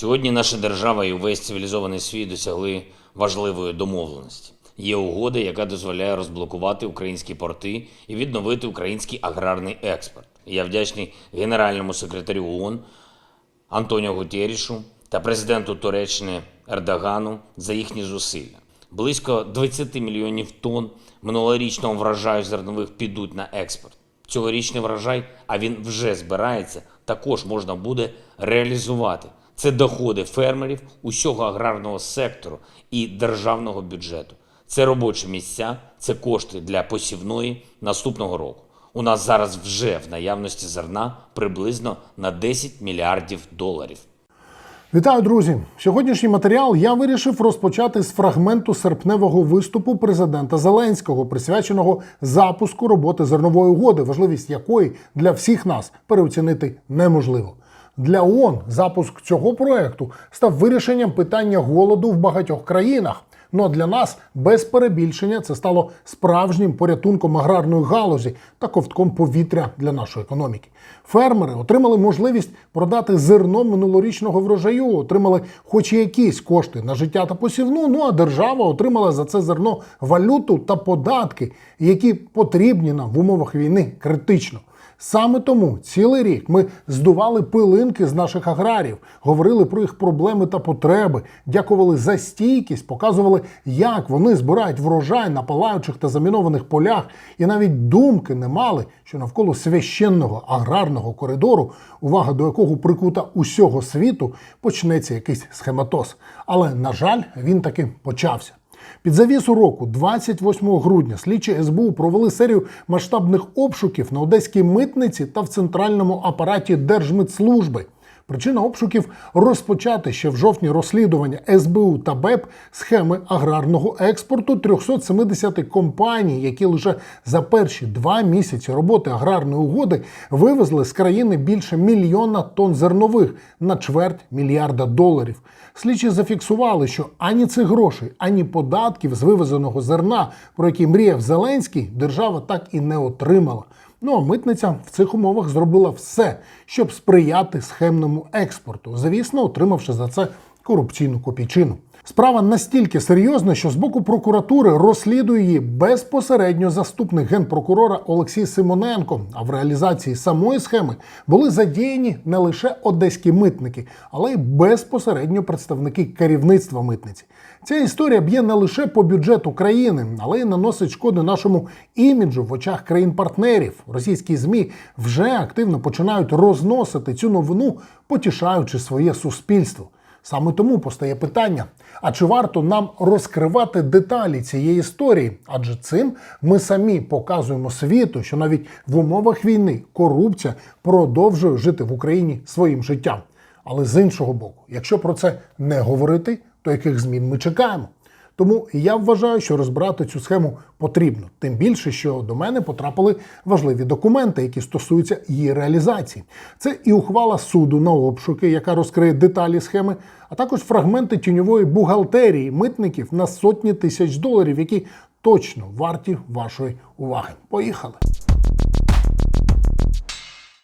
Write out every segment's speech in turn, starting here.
Сьогодні наша держава і увесь цивілізований світ досягли важливої домовленості. Є угода, яка дозволяє розблокувати українські порти і відновити український аграрний експорт. Я вдячний генеральному секретарю ООН Антоніо Гутєрішу та президенту Туреччини Ердогану за їхні зусилля. Близько 20 мільйонів тонн минулорічного врожаю зернових підуть на експорт. Цьогорічний врожай, а він вже збирається, також можна буде реалізувати. Це доходи фермерів, усього аграрного сектору і державного бюджету. Це робочі місця, це кошти для посівної наступного року. У нас зараз вже в наявності зерна приблизно на 10 мільярдів доларів. Вітаю, друзі! Сьогоднішній матеріал я вирішив розпочати з фрагменту серпневого виступу президента Зеленського, присвяченого запуску роботи зернової угоди, важливість якої для всіх нас переоцінити неможливо. Для ООН запуск цього проекту став вирішенням питання голоду в багатьох країнах. Ну а для нас без перебільшення це стало справжнім порятунком аграрної галузі та ковтком повітря для нашої економіки. Фермери отримали можливість продати зерно минулорічного врожаю, отримали хоч якісь кошти на життя та посівну. Ну а держава отримала за це зерно валюту та податки, які потрібні нам в умовах війни критично. Саме тому цілий рік ми здували пилинки з наших аграрів, говорили про їх проблеми та потреби, дякували за стійкість, показували, як вони збирають врожай на палаючих та замінованих полях, і навіть думки не мали, що навколо священного аграрного коридору, увага до якого прикута усього світу, почнеться якийсь схематоз. Але на жаль, він таки почався. Під завісу року, 28 грудня, слідчі СБУ провели серію масштабних обшуків на одеській митниці та в центральному апараті Держмитслужби. Причина обшуків розпочати ще в жовтні розслідування СБУ та БЕП схеми аграрного експорту 370 компаній, які лише за перші два місяці роботи аграрної угоди вивезли з країни більше мільйона тонн зернових на чверть мільярда доларів. Слідчі зафіксували, що ані цих грошей, ані податків з вивезеного зерна, про які мріяв Зеленський, держава так і не отримала. Ну а митниця в цих умовах зробила все, щоб сприяти схемному експорту, звісно, отримавши за це корупційну копійчину. Справа настільки серйозна, що з боку прокуратури розслідує її безпосередньо заступник генпрокурора Олексій Симоненко. А в реалізації самої схеми були задіяні не лише одеські митники, але й безпосередньо представники керівництва митниці. Ця історія б'є не лише по бюджету країни, але й наносить шкоду нашому іміджу в очах країн-партнерів. Російські змі вже активно починають розносити цю новину, потішаючи своє суспільство. Саме тому постає питання: а чи варто нам розкривати деталі цієї історії? Адже цим ми самі показуємо світу, що навіть в умовах війни корупція продовжує жити в Україні своїм життям. Але з іншого боку, якщо про це не говорити, то яких змін ми чекаємо? Тому я вважаю, що розбирати цю схему потрібно. Тим більше, що до мене потрапили важливі документи, які стосуються її реалізації. Це і ухвала суду на обшуки, яка розкриє деталі схеми, а також фрагменти тіньової бухгалтерії митників на сотні тисяч доларів, які точно варті вашої уваги. Поїхали.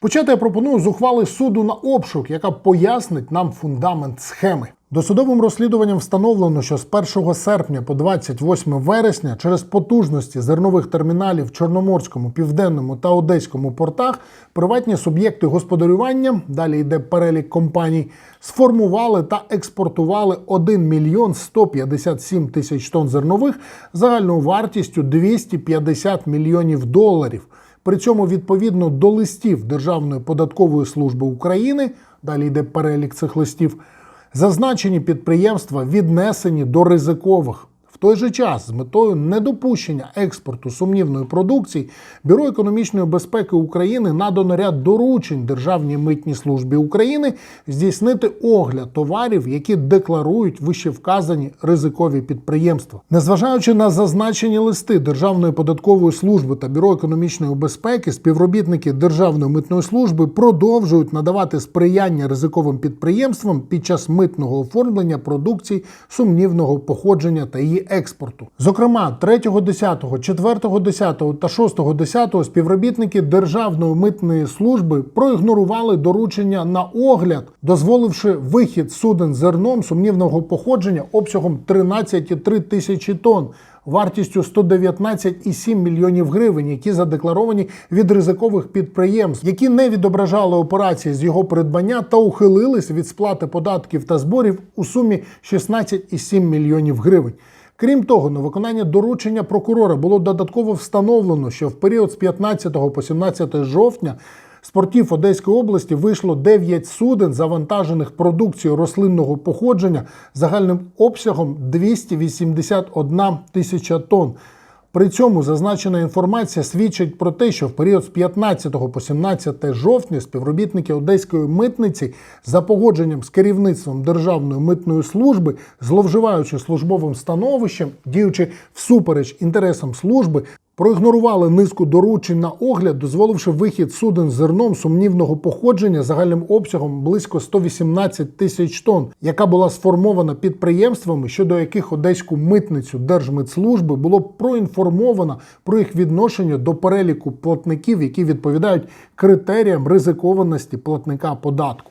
Почати я пропоную з ухвали суду на обшук, яка пояснить нам фундамент схеми. Досудовим розслідуванням встановлено, що з 1 серпня по 28 вересня через потужності зернових терміналів в Чорноморському, Південному та Одеському портах приватні суб'єкти господарювання, далі йде перелік компаній, сформували та експортували 1 мільйон 157 тисяч тонн зернових загальною вартістю 250 мільйонів доларів. При цьому відповідно до листів Державної податкової служби України, далі йде перелік цих листів, зазначені підприємства віднесені до ризикових. В той же час з метою недопущення експорту сумнівної продукції Бюро економічної безпеки України надано ряд доручень Державній митній службі України здійснити огляд товарів, які декларують вищевказані ризикові підприємства. Незважаючи на зазначені листи Державної податкової служби та Бюро економічної безпеки, співробітники Державної митної служби продовжують надавати сприяння ризиковим підприємствам під час митного оформлення продукції сумнівного походження та її експорту. Зокрема, 3.10, 4.10 та 6.10 співробітники Державної митної служби проігнорували доручення на огляд, дозволивши вихід суден зерном сумнівного походження обсягом 13,3 тисячі тонн. Вартістю 119,7 мільйонів гривень, які задекларовані від ризикових підприємств, які не відображали операції з його придбання та ухилились від сплати податків та зборів у сумі 16,7 мільйонів гривень. Крім того, на виконання доручення прокурора було додатково встановлено, що в період з 15 по 17 жовтня з портів Одеської області вийшло 9 суден, завантажених продукцією рослинного походження загальним обсягом 281 тисяча тонн. При цьому зазначена інформація свідчить про те, що в період з 15 по 17 жовтня співробітники Одеської митниці за погодженням з керівництвом Державної митної служби, зловживаючи службовим становищем, діючи всупереч інтересам служби, проігнорували низку доручень на огляд, дозволивши вихід суден зерном сумнівного походження загальним обсягом близько 118 тисяч тонн, яка була сформована підприємствами, щодо яких одеську митницю Держмитслужби було проінформовано про їх відношення до переліку платників, які відповідають критеріям ризикованості платника податку.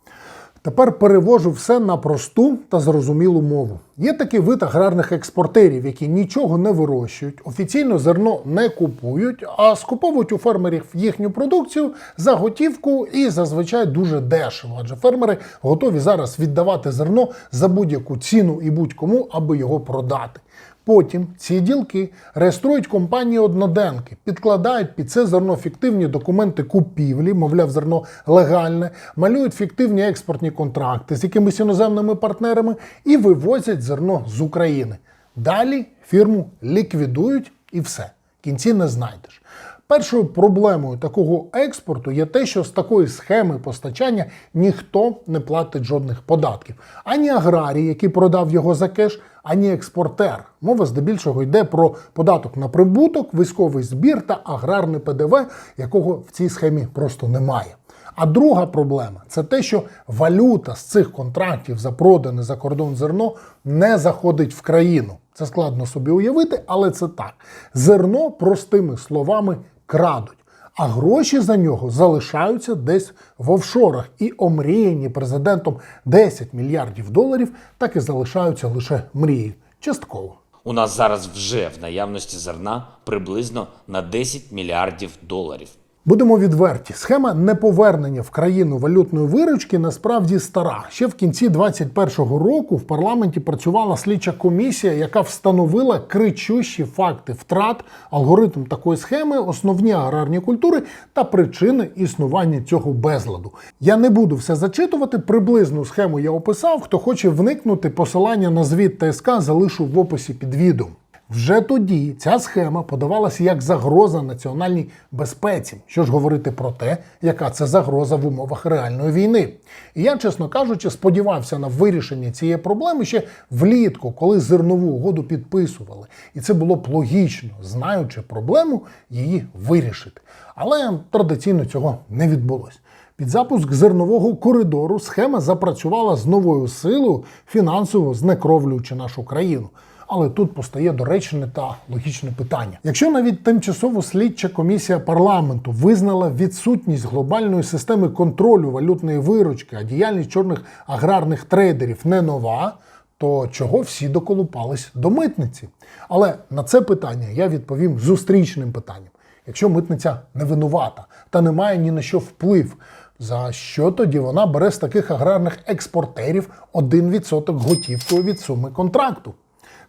Тепер перевожу все на просту та зрозумілу мову. Є такий вид аграрних експортерів, які нічого не вирощують, офіційно зерно не купують, а скуповують у фермерів їхню продукцію за готівку і зазвичай дуже дешево. Адже фермери готові зараз віддавати зерно за будь-яку ціну і будь-кому, аби його продати. Потім ці ділки реєструють компанії одноденки, підкладають під це зерно фіктивні документи купівлі, мовляв, зерно легальне, малюють фіктивні експортні контракти з якимись іноземними партнерами і вивозять зерно з України. Далі фірму ліквідують і все. Кінці не знайдеш. Першою проблемою такого експорту є те, що з такої схеми постачання ніхто не платить жодних податків. Ані аграрій, який продав його за кеш, ані експортер. Мова здебільшого йде про податок на прибуток, військовий збір та аграрний ПДВ, якого в цій схемі просто немає. А друга проблема це те, що валюта з цих контрактів за продане за кордон зерно не заходить в країну. Це складно собі уявити, але це так. Зерно, простими словами, крадуть, а гроші за нього залишаються десь в офшорах. І омріяні президентом 10 мільярдів доларів так і залишаються лише мрії. Частково. У нас зараз вже в наявності зерна приблизно на 10 мільярдів доларів. Будемо відверті, схема неповернення в країну валютної виручки насправді стара. Ще в кінці 2021 року в парламенті працювала слідча комісія, яка встановила кричущі факти втрат, алгоритм такої схеми, основні аграрні культури та причини існування цього безладу. Я не буду все зачитувати. Приблизну схему я описав. Хто хоче вникнути, посилання на звіт ТСК залишу в описі під відео. Вже тоді ця схема подавалася як загроза національній безпеці. Що ж говорити про те, яка це загроза в умовах реальної війни. І я, чесно кажучи, сподівався на вирішення цієї проблеми ще влітку, коли зернову угоду підписували. І це було б логічно, знаючи проблему, її вирішити. Але традиційно цього не відбулося. Під запуск зернового коридору схема запрацювала з новою силою, фінансово знекровлюючи нашу країну. Але тут постає доречне та логічне питання. Якщо навіть тимчасово слідча комісія парламенту визнала відсутність глобальної системи контролю валютної виручки, а діяльність чорних аграрних трейдерів не нова, то чого всі доколупались до митниці? Але на це питання я відповім зустрічним питанням. Якщо митниця не винувата та не має ні на що вплив, за що тоді вона бере з таких аграрних експортерів 1% готівкою від суми контракту?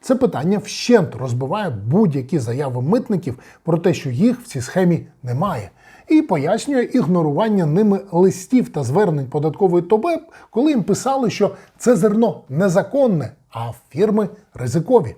Це питання вщент розбиває будь-які заяви митників про те, що їх в цій схемі немає, і пояснює ігнорування ними листів та звернень податкової ТОБЕП, коли їм писали, що це зерно незаконне, а фірми ризикові.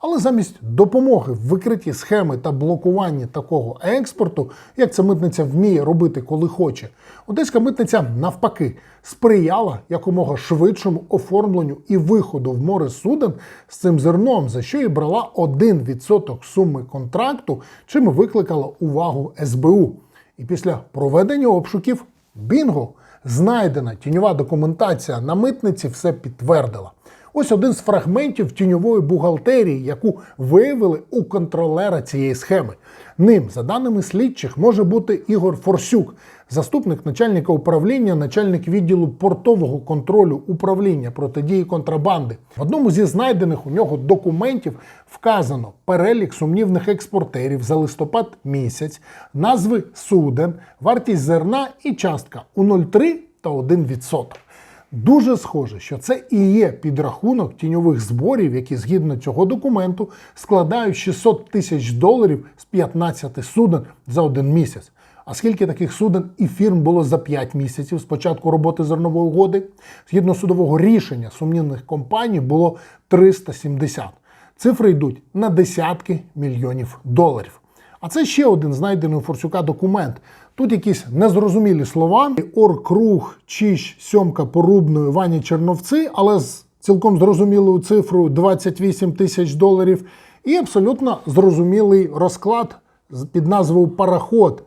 Але замість допомоги в викритті схеми та блокуванні такого експорту, як це митниця вміє робити, коли хоче, одеська митниця навпаки сприяла якомога швидшому оформленню і виходу в море суден з цим зерном, за що і брала 1% суми контракту, чим викликала увагу СБУ. І після проведення обшуків бінго знайдена тіньова документація на митниці все підтвердила. Ось один з фрагментів тіньової бухгалтерії, яку виявили у контролера цієї схеми. Ним, за даними слідчих, може бути Ігор Форсюк, заступник начальника управління, начальник відділу портового контролю управління протидії контрабанди. В одному зі знайдених у нього документів вказано перелік сумнівних експортерів за листопад місяць, назви суден, вартість зерна і частка у 0,3 та 1%. Дуже схоже, що це і є підрахунок тіньових зборів, які згідно цього документу складають 600 тисяч доларів з 15 суден за один місяць. А скільки таких суден і фірм було за 5 місяців з початку роботи зернової угоди? Згідно судового рішення сумнівних компаній було 370. Цифри йдуть на десятки мільйонів доларів. А це ще один знайдений у Форсюка документ. Тут якісь незрозумілі слова: Оркруг, Чіщ, Сьомка Порубної, Вані Черновці, але з цілком зрозумілою цифрою 28 тисяч доларів, і абсолютно зрозумілий розклад під назвою Параход,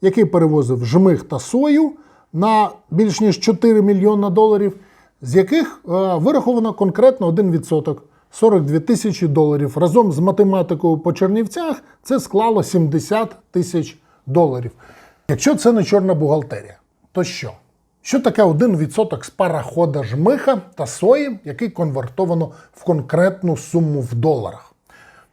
який перевозив жмих та сою на більш ніж 4 мільйона доларів, з яких е, вираховано конкретно 1%. 42 тисячі доларів. Разом з математикою по Чернівцях це склало 70 тисяч доларів. Якщо це не чорна бухгалтерія, то що? Що таке 1% з парахода жмиха та сої, який конвертовано в конкретну суму в доларах?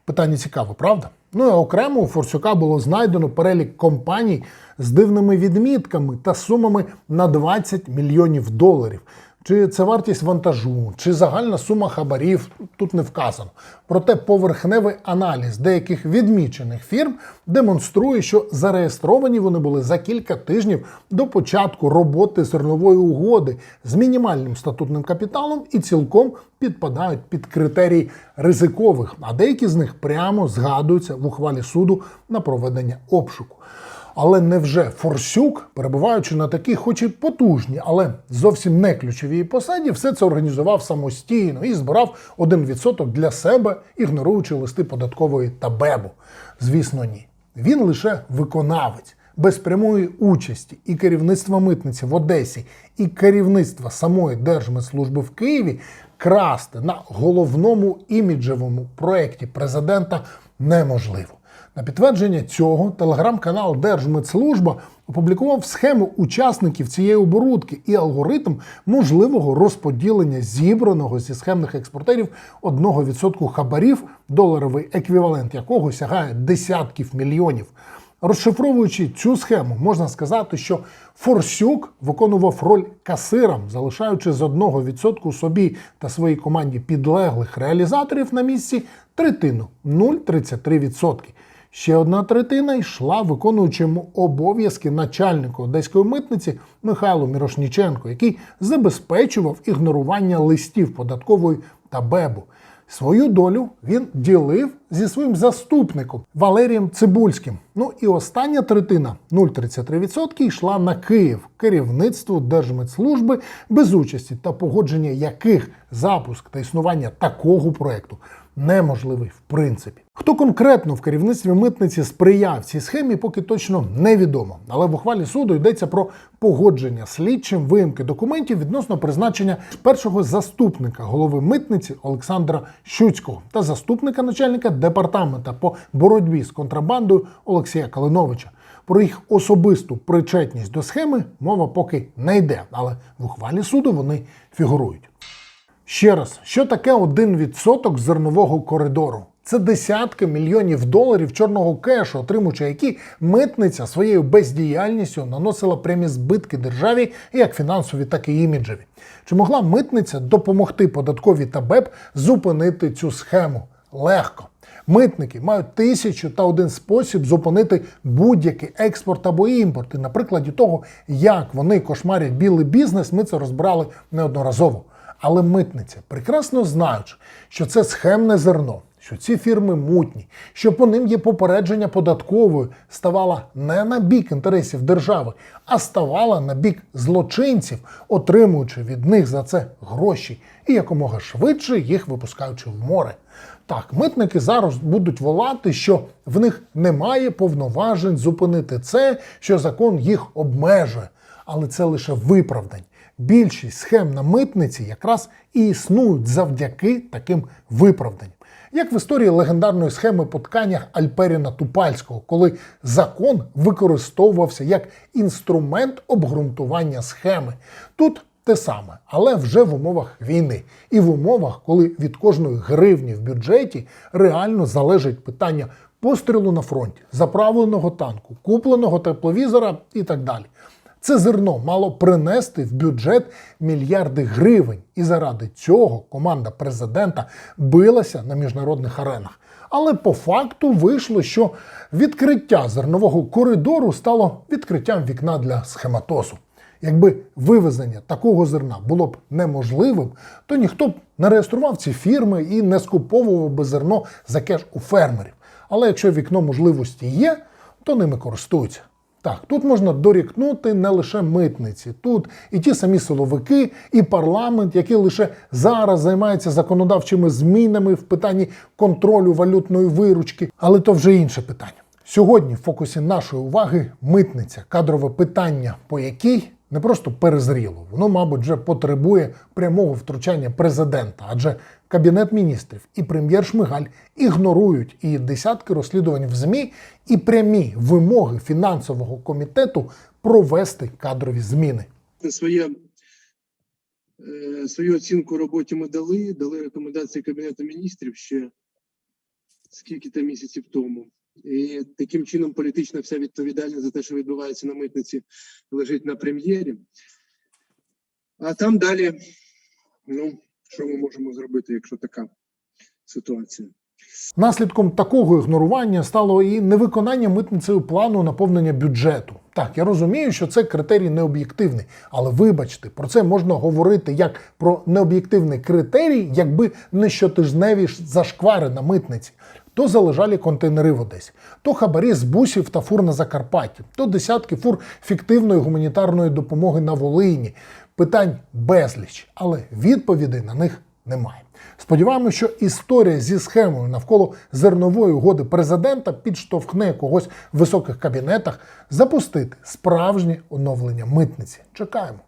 Питання цікаве, правда? Ну і окремо у Форсюка було знайдено перелік компаній з дивними відмітками та сумами на 20 мільйонів доларів. Чи це вартість вантажу, чи загальна сума хабарів тут не вказано. Проте поверхневий аналіз деяких відмічених фірм демонструє, що зареєстровані вони були за кілька тижнів до початку роботи зернової угоди з мінімальним статутним капіталом і цілком підпадають під критерії ризикових, а деякі з них прямо згадуються в ухвалі суду на проведення обшуку. Але невже Форсюк, перебуваючи на такій, хоч і потужній, але зовсім не ключовій посаді, все це організував самостійно і збирав 1% для себе, ігноруючи листи податкової та БЕБу? Звісно, ні. Він лише виконавець без прямої участі і керівництва митниці в Одесі, і керівництва самої Держмитслужби в Києві красти на головному іміджевому проєкті президента неможливо. На підтвердження цього телеграм-канал Держмитслужба опублікував схему учасників цієї оборудки і алгоритм можливого розподілення зібраного зі схемних експортерів 1% хабарів, доларовий еквівалент якого сягає десятків мільйонів. Розшифровуючи цю схему, можна сказати, що Форсюк виконував роль касирам, залишаючи з 1% собі та своїй команді підлеглих реалізаторів на місці третину 0,33%. Ще одна третина йшла виконуючому обов'язки начальника одеської митниці Михайлу Мірошніченко, який забезпечував ігнорування листів податкової та БЕБу. Свою долю він ділив зі своїм заступником Валерієм Цибульським. Ну і остання третина 0,33% йшла на Київ керівництву Держмитслужби, без участі та погодження яких запуск та існування такого проекту неможливий в принципі. Хто конкретно в керівництві митниці сприяв цій схемі, поки точно невідомо. Але в ухвалі суду йдеться про погодження слідчим виїмки документів відносно призначення першого заступника голови митниці Олександра Щуцького та заступника начальника департамента по боротьбі з контрабандою Олексія Калиновича. Про їх особисту причетність до схеми мова поки не йде, але в ухвалі суду вони фігурують. Ще раз, що таке 1% зернового коридору? Це десятки мільйонів доларів чорного кешу, отримуючи які митниця своєю бездіяльністю наносила прямі збитки державі, як фінансові, так і іміджеві. Чи могла митниця допомогти податковій та БЕП зупинити цю схему? Легко. Митники мають тисячу та один спосіб зупинити будь-який експорт або імпорт. І на прикладі того, як вони кошмарять білий бізнес, ми це розбирали неодноразово. Але митниця, прекрасно знаючи, що це схемне зерно, що ці фірми мутні, що по ним є попередження податкової, ставала не на бік інтересів держави, а ставала на бік злочинців, отримуючи від них за це гроші і якомога швидше їх випускаючи в море. Так, митники зараз будуть волати, що в них немає повноважень зупинити це, що закон їх обмежує. Але це лише виправдань. Більшість схем на митниці якраз і існують завдяки таким виправданням. Як в історії легендарної схеми по тканях Альперіна Тупальського, коли закон використовувався як інструмент обґрунтування схеми. Тут те саме, але вже в умовах війни і в умовах, коли від кожної гривні в бюджеті реально залежить питання пострілу на фронті, заправленого танку, купленого тепловізора і так далі. Це зерно мало принести в бюджет мільярди гривень, і заради цього команда президента билася на міжнародних аренах. Але по факту вийшло, що відкриття зернового коридору стало відкриттям вікна для схематозу. Якби вивезення такого зерна було б неможливим, то ніхто б не реєстрував ці фірми і не скуповував би зерно за кеш у фермерів. Але якщо вікно можливості є, то ними користуються. Так, тут можна дорікнути не лише митниці, тут і ті самі силовики, і парламент, який лише зараз займається законодавчими змінами в питанні контролю валютної виручки, але то вже інше питання. Сьогодні в фокусі нашої уваги митниця, кадрове питання, по якій не просто перезріло, воно, мабуть, вже потребує прямого втручання президента, адже кабінет міністрів і прем'єр Шмигаль ігнорують і десятки розслідувань в ЗМІ, і прямі вимоги фінансового комітету провести кадрові зміни. своє, е, свою оцінку роботі ми дали, дали рекомендації Кабінету міністрів ще скільки то місяців тому. І таким чином політична вся відповідальність за те, що відбувається на митниці, лежить на прем'єрі. А там далі, ну, що ми можемо зробити, якщо така ситуація? Наслідком такого ігнорування стало і невиконання митницею плану наповнення бюджету. Так, я розумію, що це критерій необ'єктивний, але вибачте, про це можна говорити як про необ'єктивний критерій, якби не щотижневі зашквари на митниці. То залежалі контейнери в Одесі, то хабарі з бусів та фур на Закарпатті, то десятки фур фіктивної гуманітарної допомоги на Волині. Питань безліч, але відповідей на них немає. Сподіваємося, що історія зі схемою навколо зернової угоди президента підштовхне когось в високих кабінетах запустити справжнє оновлення митниці. Чекаємо.